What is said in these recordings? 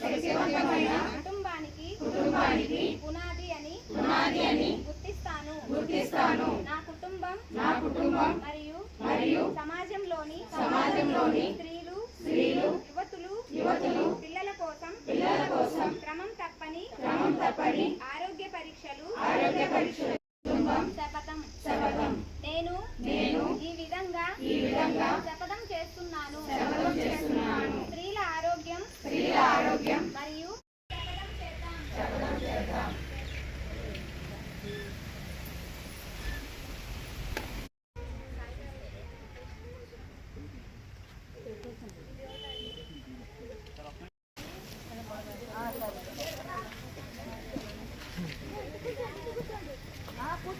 కుటుంబానికి కుటుంబానికి పునాది అని పునాది అని గుర్తిస్తాను. గుర్తిస్తాను. నా కుటుంబం నా కుటుంబం మరియు మరియు సమాజంలోని సమాజంలోని స్త్రీలు స్త్రీలు యువతులు యువతులు పిల్లల కోసం పిల్లల కోసం క్రమం తప్పని క్రమం తప్పని ఆరోగ్య పరీక్షలు ఆరోగ్య పరీక్షలు. శపథం శపథం నేను నేను ఈ విధంగా ఈ విధంగా శపథం చేస్తున్నాను.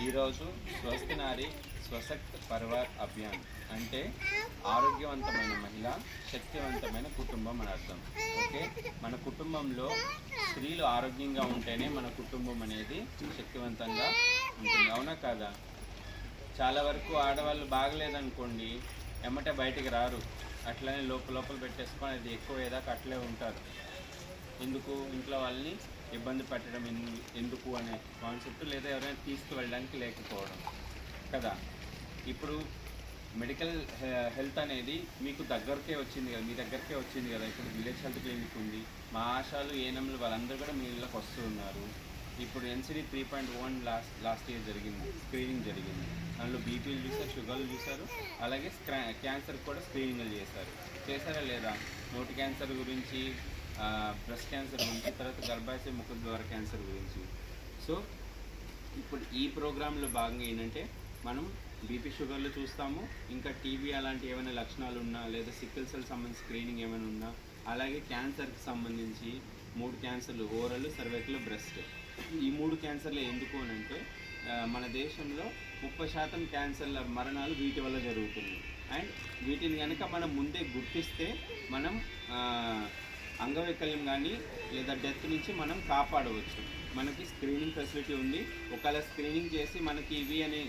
ఈరోజు స్వస్తి నారి స్వశక్త్ పరివార్ అభియాన్ అంటే ఆరోగ్యవంతమైన మహిళ శక్తివంతమైన కుటుంబం అని అర్థం. ఓకే? మన కుటుంబంలో స్త్రీలు ఆరోగ్యంగా ఉంటేనే మన కుటుంబం అనేది శక్తివంతంగా ఉంటుంది. అవునా కాదా? చాలా వరకు ఆడవాళ్ళు బాగలేదనుకోండి ఎమ్మటే బయటికి రారు. అట్లనే లోపల లోపల పెట్టేసుకొని అది ఎక్కువ ఏదాకా అట్లే ఉంటారు. ఎందుకు? ఇంట్లో వాళ్ళని ఇబ్బంది పెట్టడం ఎందుకు అనే కాన్సెప్ట్ లేదా ఎవరైనా తీసుకువెళ్ళడానికి లేకపోవడం. కదా? ఇప్పుడు మెడికల్ హె- హెల్త్ అనేది మీకు దగ్గరకే వచ్చింది కదా మీ దగ్గరకే వచ్చింది కదా. ఇప్పుడు విలేజ్ హెల్త్ క్లినిక్ ఉంది. మా ఆశాలు ఏఎన్ఎంలు వాళ్ళందరూ కూడా మీ ఇళ్ళకి వస్తున్నారు ఇప్పుడు NCD three point one last last year జరిగింది. స్క్రీనింగ్ జరిగింది. అందులో బీపీలు చూసారు షుగర్లు చూసారు అలాగే స్క్రా- క్యాన్సర్ కూడా స్క్రీనింగ్లు చేశారు. చేశారా లేదా? నోటి క్యాన్సర్ గురించి బ్రెస్ట్ క్యాన్సర్ గురించి తర్వాత గర్భాశయ ముఖ ద్వార క్యాన్సర్ గురించి. సో ఇప్పుడు ఈ ప్రోగ్రాంలో భాగంగా ఏంటంటే మనం బీపీ షుగర్లు చూస్తాము ఇంకా టీబీ అలాంటి ఏమైనా లక్షణాలు ఉన్నా లేదా సిక్కిల్ సెల్ సంబంధించి స్క్రీనింగ్ ఏమైనా ఉన్నా అలాగే క్యాన్సర్కి సంబంధించి మూడు క్యాన్సర్లు ఓరల్ సర్వైకల్ బ్రెస్ట్ ఈ మూడు క్యాన్సర్లు ఎందుకు అని అంటే మన దేశంలో ముప్పై శాతం క్యాన్సర్ల మరణాలు వీటి వల్ల జరుగుతుంది. అండ్ వీటిని కనుక మనం ముందే గుర్తిస్తే మనం అంగవైకల్యం కానీ లేదా డెత్ నుంచి మనం కాపాడవచ్చు. మనకి స్క్రీనింగ్ ఫెసిలిటీ ఉంది. ఒకవేళ స్క్రీనింగ్ చేసి మనకి ఇవి అనే